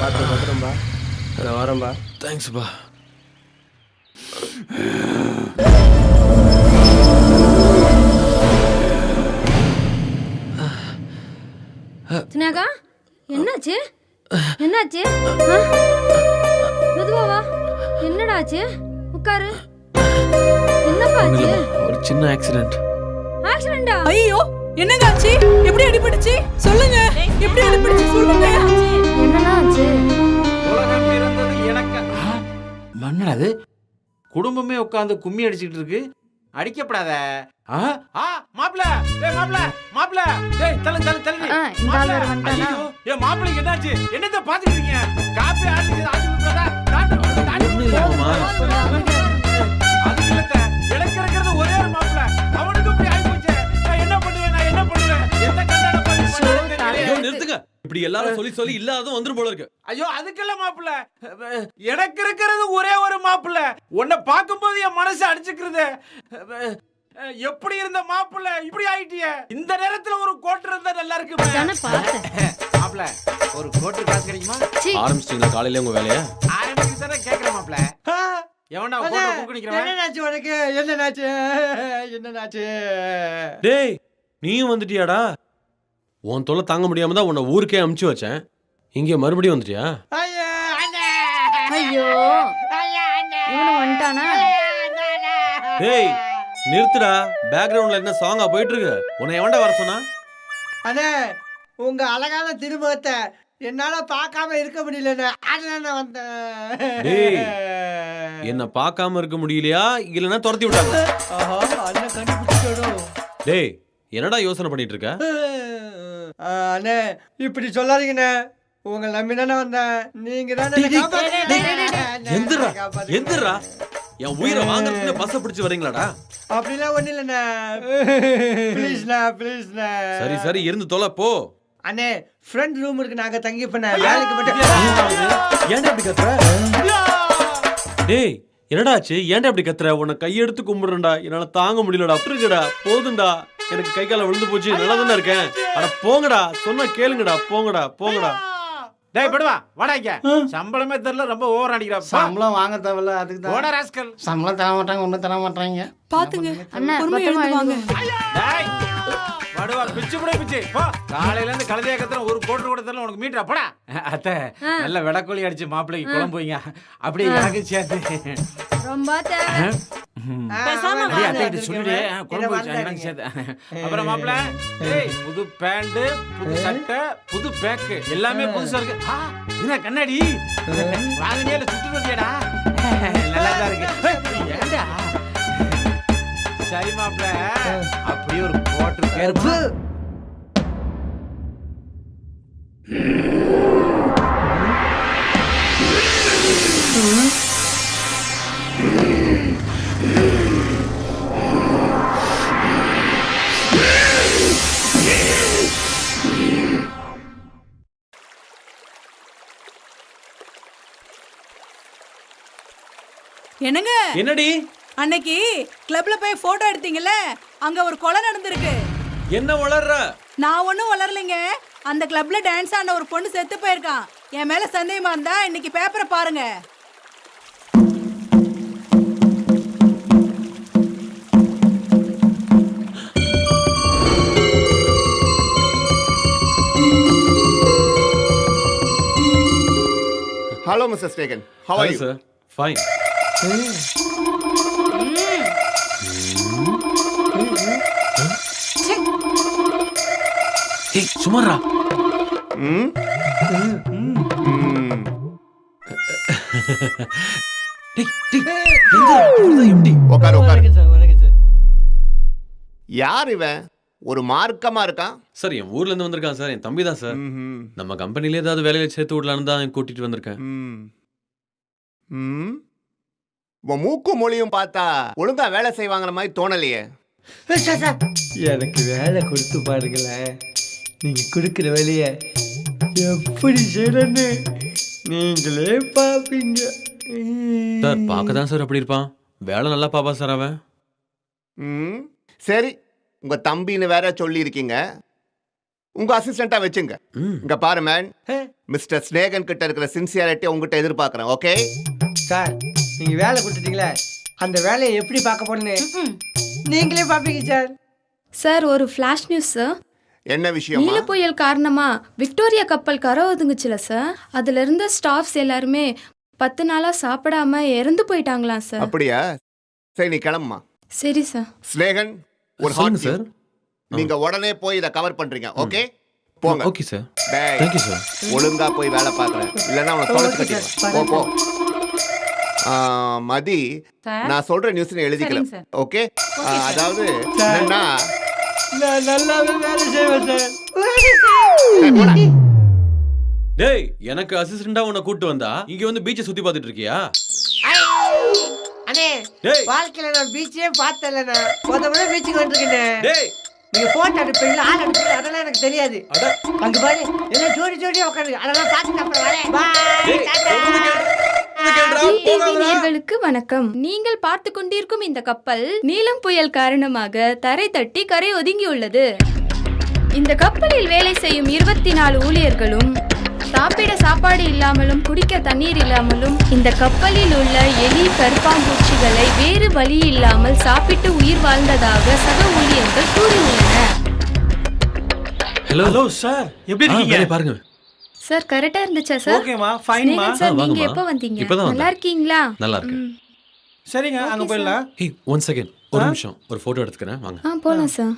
பார்த்து பத்திரம்பா. நான் வரேன்பா. தேங்க்ஸ்ப்பா. சினாகா என்னாச்சு? என்னாச்சு? ஆ? மெதுவா வா. என்னடா ஆச்சு? உட்காரு. என்னப்பா ஆச்சு? ஒரு சின்ன ஆக்சிடென்ட் ஆக்சிடென்டா ஐயோ என்னங்க ஆச்சு? எப்படி அடிபட்டுச்சு? சொல்லுங்க. எப்படி அடிபட்டுச்சு? சொல்லுங்க ஆச்சு உலகம் பிறந்தது எனக்கு. மன்னடா அது? குடும்பமே உட்காந்து கும்மி அடிச்சிட்டு இருக்கு. அடிக்கப்படாத. ஆ? ஆ மாப்ள டேய் மாப்ள மாப்ள டேய் தள்ளு தள்ளு தள்ளு ஆ, இந்த ஆள் வேற வந்துட்டானா? ஏ மாப்ளைக்கு என்னாச்சு? என்னத்த பாத்துட்டு இருக்கீங்க? டாக்டர் வந்து டாக்டர் ஒண்ணும் இல்ல மாமா. அது இல்லத்த இப்படி எல்லாரும் சொல்லி சொல்லி இல்லாததும் வந்துரும் போல இருக்கு. ஐயோ அதுக்கெல்லாம் மாப்பிள்ள. எனக்கு இருக்கிறது ஒரே ஒரு மாப்பிள்ள. உன்னை பார்க்கும்போது என் மனசு அடிச்சுக்கிறது. எப்படி இருந்த மாப்பிள்ள? இப்படி ஆயிட்டிய. இந்த நேரத்துல ஒரு கோட்டு இருந்தா நல்லா தானே இருக்கு மாப்பிள்ள ஒரு கோட்டு காசு கிடைக்குமா? ஆரம்பிச்சிட்டீங்களா? காலையில உங்க வேலைய? ஆரம்பிச்சு தானே கேக்குறேன் மாப்பிள்ள. எவனா கோட்டை கூக்கு நிக்கிறவன்? என்னடாச்சு உனக்கு? என்னடாச்சு என்னடாச்சு டேய் நீயும் வந்துட்டியாடா? உன் தொல்லை தாங்க முடியாம தான் உன்னை ஊருக்கே அமுச்சு வச்சேன். இங்க மறுபடியும் வந்துட்டியா? ஐயா அண்ணே. ஐயோ. இவனு வந்துட்டானா? டேய் நிறுத்துடா. பேக்ரவுண்ட்ல என்ன சாங்கா போயிட்டு இருக்கு உன்னை எவன்டா வர சொன்னா? அண்ணே உங்க அழகான திருமுகத்தை என்னால பார்க்காம இருக்க முடியலண்ணே. அதனால நான் டேய். வந்தேன் என்ன பார்க்காம இருக்க முடியலையா? இல்லைன்னா துரத்தி விட்டாங்க. ஆஹா அண்ணன் கண்டுபிடிச்சிட்டோம் டேய் என்னடா யோசனை பண்ணிட்டு இருக்க? அண்ணே இப்படி சொல்லாதீங்கண்ணே. உங்களை நம்பி தானே வந்தேன் நீங்க எந்திரா. எந்திரா. என் உயிரை வாங்குறதுக்கு பஸ்ஸை பிடிச்சு வரீங்களாடா? அப்படிலாம் ஒண்ணு இல்லைண்ணே. ப்ளீஸ்ண்ணா ப்ளீஸ்ண்ணே சரி சரி இருந்து தொலை போ. அண்ணே ஃப்ரெண்ட் ரூம் இருக்கு நாங்க தங்கி பண்ண வேலைக்கு மட்டும் ஏன்டா இப்படி கத்துற? டேய் என்னடா ஆச்சு? ஏன்டா இப்படி கத்துற? உன்னை கையெடுத்து கும்பிடுறேன்டா. என்னால தாங்க முடியலடா. விட்டுருக்கடா போதும்டா. எனக்கு கை கால விழுந்து போச்சு. நல்லா தானே இருக்கேன். அட போங்கடா. சொன்னா கேளுங்கடா. போங்கடா. போங்கடா. டேய் படுவா. வாடா இங்க. சம்பளமே தெரியல ரொம்ப ஓவர் அடிக்கிறா. சம்பளம் வாங்க தேவையில்ல அதுக்கு ஓட தான் ராஸ்கல். சம்பளம் தர மாட்டாங்க ஒன்றும் தர மாட்டாங்க. பாத்துங்க. அண்ணா பொறுமையா எழுந்து வாங்க. டேய். படுவா பிச்சு கூட பிச்சு. போ. காலையில இருந்து கழுதையா கத்துற ஒரு கோட்டு கூட தெரியல உனக்கு மீட்டரா போடா. அத்தை நல்ல வெடக்கோழி அடிச்சு மாப்பிள்ளைக்கு குழம்பு வைங்க அப்படியே எனக்கு சேர்த்து. ரொம்ப அப்புறம் மாப்பிள்ள ஏய் புது பேண்ட் புது சட்டை புது பேக்கு. எல்லாமே புதுசா இருக்கு. என்ன கண்ணாடி. வாங்கினே இல்ல சுட்டு நல்லா இருக்கு. சரி மாப்பிள்ள அப்படியே ஒரு கோட்டு பேரு என்னங்க? என்னடி? அன்னைக்கு கிளப்ல போய் போட்டோ எடுத்தீங்கல்ல அங்க ஒரு கொலை நடந்திருக்கு. என்ன வளர்ற? நான் ஒண்ணும் வளரலைங்க. அந்த கிளப்ல டான்ஸ் ஆன ஒரு பொண்ணு செத்து போயிருக்கான் என் மேல சந்தேகமா இருந்தா இன்னைக்கு பேப்பரை பாருங்க. Hello, Mr. Stegan. How are you? Sir fine சுமாரா உட்காரு உட்காரு யார் இவன்? ஒரு மார்க்கமா இருக்கான் சார் என் ஊர்ல இருந்து வந்திருக்கான் சார் என் தம்பி தான் சார். நம்ம கம்பெனில ஏதாவது வேலையில சேர்த்து விடலான்னு தான் கூட்டிட்டு வந்திருக்கேன். உன் மூக்கும் மொழியும் பார்த்தா ஒழுங்கா வேலை செய்வாங்கிற மாதிரி தோணலையே. Sir, sir. எனக்கு வேலை கொடுத்து பாருங்களேன். நீங்க கொடுக்குற வேலையை எப்படி செய்யறேன்னு நீங்களே பாப்பீங்க சார் பார்க்க தான் சார் அப்படி இருப்பான். வேலை நல்லா பாப்பா சார் அவன். ம். சரி. உங்க தம்பின்னு வேற சொல்லியிருக்கீங்க. உங்க அசிஸ்டண்டா வச்சுங்க. ம். இங்க பாரு மேன் மிஸ்டர் ஸ்னேகன் கிட்ட இருக்கிற சின்சியாரிட்டி உங்ககிட்ட எதிர்பார்க்கறேன் ஓகே சார் நீங்க வேலை கொடுத்துட்டீங்களே அந்த வேலையை எப்படி பார்க்க போறேன்னு நீங்களே பார்ப்பீங்க சார். சார் ஒரு ஃப்ளாஷ் நியூஸ் சார் என்ன விஷயமா? நீல புயல் காரணமா விக்டோரியா கப்பல் கரை ஒதுங்குச்சுல சார். அதுல இருந்த ஸ்டாஃப்ஸ் எல்லாருமே பத்து நாளா சாப்பிடாம இறந்து போயிட்டாங்களாம் சார். அப்படியா? சரி நீ கிளம்புமா? சரி சார். ஸ்னேகன் ஒரு ஹாட் சார். நீங்க உடனே போய் இதை கவர் பண்றீங்க ஓகே போங்க. Okay sir. டேய், தேங்க்யூ சார் ஒழுங்கா போய் வேலை பார்க்கறேன். இல்லைன்னா உனக்கு தொலைச்சு கட்டிடுவேன். போ போ. ஆ, மதி நான் சொல்ற நியூஸ் சார். ஓகே அதாவது என்னன்னா நான் நல்லாவே வேலை செய்வேன் சார். டேய், எனக்கு அசிஸ்டண்டா உன்னை கூட்டு வந்தா இங்க வந்து பீச்சை சுத்தி பார்த்துட்டு இருக்கியா? அண்ணே டேய். வாழ்க்கையில நான் பீச்சே பார்த்தேன்லண்ணா முத முறை பீச்சுக்கு வந்துருக்கேன் டேய். நீங்க போட்டோ அனுப்புறீங்களா ஆள் அனுப்புறீங்க அதெல்லாம் எனக்கு தெரியாது. அட. அங்க பாரு எல்லாம் ஜோடி ஜோடியா உட்காந்து அதெல்லாம் பார்த்துட்டு அப்புறம் வரேன். பாய் நேயர்களுக்கு வணக்கம். நீங்கள் பார்த்து கொண்டிருக்கும் இந்த கப்பல் நீலம் புயல் காரணமாக தரை தட்டி கரை ஒதுங்கியுள்ளது. இந்த கப்பலில் வேலை செய்யும் இருபத்தி நாலு ஊழியர்களும் சாப்பிட சாப்பாடு இல்லாமலும் குடிக்க தண்ணீர் இல்லாமலும் இந்த கப்பலில் உள்ள எலி கருப்பாம்பூச்சிகளை வேறு வழி இல்லாமல் சாப்பிட்டு உயிர் வாழ்ந்ததாக சக ஊழியர்கள் கூறியுள்ளனர். ஹலோ ஹலோ சார் எப்படி இருக்கீங்க? பாருங்க. சார் கரெக்டா இருந்துச்சா சார் ஓகேமா ஃபைன்மா சார் நீங்க. எப்போ வந்தீங்க? இப்பதான் நல்லா. இருக்கீங்களா? நல்லா இருக்கு. சரிங்க அங்க போயிடலாம். ஹே ஒன் செகண்ட் ஒரு நிமிஷம். ஒரு போட்டோ எடுத்துக்கிறேன். வாங்க. ஆ போலாம் சார்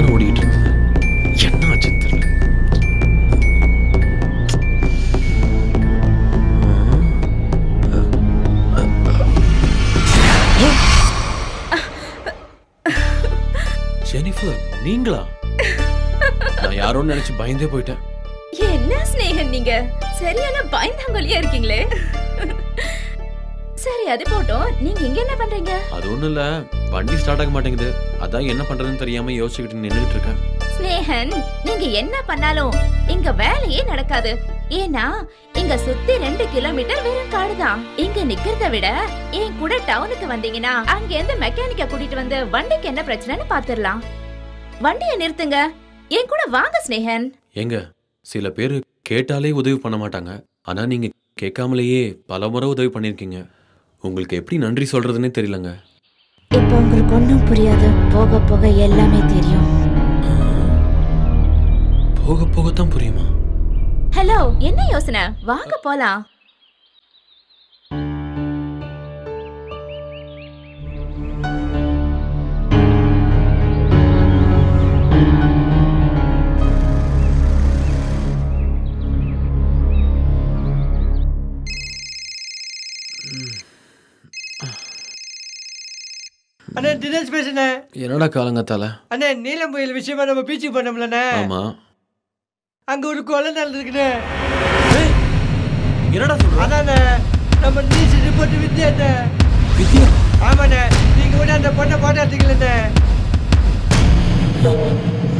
தானே ஓடிக்கிட்டு இருந்தது. என்ன ஆச்சுன்னு தெரியல ஜெனிஃபர் நீங்களா? நான் யாரோன்னு நினைச்சு பயந்தே போயிட்டேன். என்ன ஸ்னேகன் நீங்க? சரியான பயந்தாங்கொலியா இருக்கீங்களே. சரி அது போட்டோம் நீங்க இங்க என்ன பண்றீங்க? அது ஒண்ணும் இல்ல. வண்டி ஸ்டார்ட் ஆக மாட்டேங்குது. அதான் என்ன பண்றதுன்னு தெரியாம யோசிச்சுக்கிட்டு நின்னுட்டு இருக்கேன். ஸ்னேகன் நீங்க என்ன பண்ணாலும் இங்க வேலையே நடக்காது. ஏன்னா இங்க சுத்தி ரெண்டு கிலோமீட்டர் வெறும் காடுதான். இங்க நிக்கிறத விட என் கூட டவுனுக்கு வந்தீங்கன்னா அங்க இருந்து மெக்கானிக்க கூட்டிட்டு வந்து வண்டிக்கு என்ன பிரச்சனைன்னு பாத்துரலாம். வண்டியை நிறுத்துங்க. என் கூட வாங்க ஸ்னேகன். ஏங்க சில பேர் கேட்டாலே உதவி பண்ண மாட்டாங்க. ஆனா நீங்க கேட்காமலேயே பல முறை உதவி பண்ணிருக்கீங்க. உங்களுக்கு எப்படி நன்றி சொல்றதுன்னே தெரியலங்க. இப்போ உங்களுக்கு ஒன்றும் புரியாது. போக போக எல்லாமே தெரியும். போக போகத்தான் புரியுமா? ஹலோ என்ன யோசனை? வாங்க போலாம். அண்ணே தினேஷ் பேசுனேன் என்னடா காலங்கத்தால அண்ணே நீலம் புயல் விஷயமா நம்ம பீச்சுக்கு பண்ணோம்லண்ணே ஆமா. அங்க ஒரு கொலை நடந்திருக்குண்ணே என்னடா சொல்ற? அதாண்ணே நம்ம நியூஸ் ரிப்போர்ட் வித்தியாண்ணே வித்யா? ஆமாண்ணே நீங்க கூட அந்த பொண்ணை போட்டோ எடுத்துக்கலண்ணே.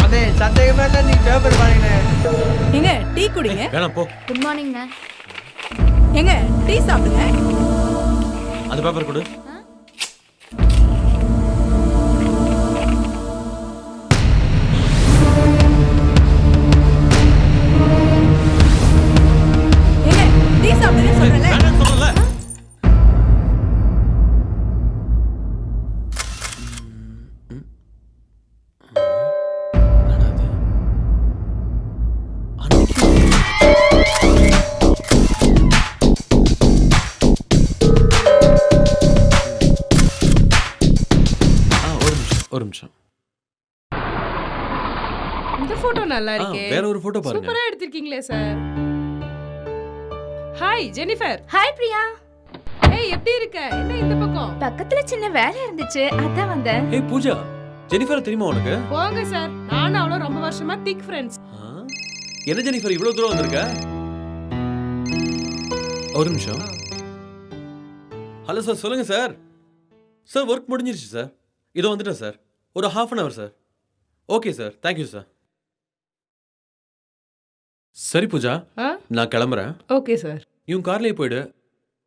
அண்ணே சந்தேகமா இல்லை நீங்க பேப்பர் பாருங்கண்ணே ஏங்க டீ குடிங்க. வேணாம் போ. குட் மார்னிங்ண்ணே ஏங்க டீ சாப்பிடுங்க. அந்த பேப்பர் கொடு. போட்டோ நல்லா இருக்கே வேற ஒரு போட்டோ பாருங்க. சூப்பரா எடுத்திருக்கீங்களே sir hi Jennifer hi Priya. ஏய் எப்படி இருக்க? என்ன இந்த பக்கம்? பக்கத்துல சின்ன வேலை இருந்துச்சு அதான் வந்தேன். ஏய் பூஜா ஜெனிஃபர் தெரியுமா உனக்கு? போங்க சார் நானும் அவளும் ரொம்ப வருஷமா திக் ஃப்ரெண்ட்ஸ்? என்ன ஜெனிஃபர் இவ்வளவு தூரம் வந்திருக்க? ஒரு நிமிஷம். ஹலோ சார் சொல்லுங்க சார் சார் ஒர்க் முடிஞ்சிருச்சு சார் இதோ வந்துட்டேன் சார் ஒரு half an hour sir okay sir thank you sir சரி பூஜா? நான் கிளம்புறேன். Okay sir. இவன் கார்லயே போயிடு.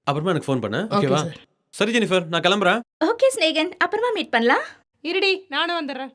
அப்புறமா எனக்கு ஃபோன் பண்ண. ஓகே ஓகேவா? சார். சரி ஜெனிஃபர் நான் கிளம்புறேன். ஓகே ஸ்னேகன் அப்புறமா மீட் பண்ணலாம். இருடி நானும் வந்துடுறேன்.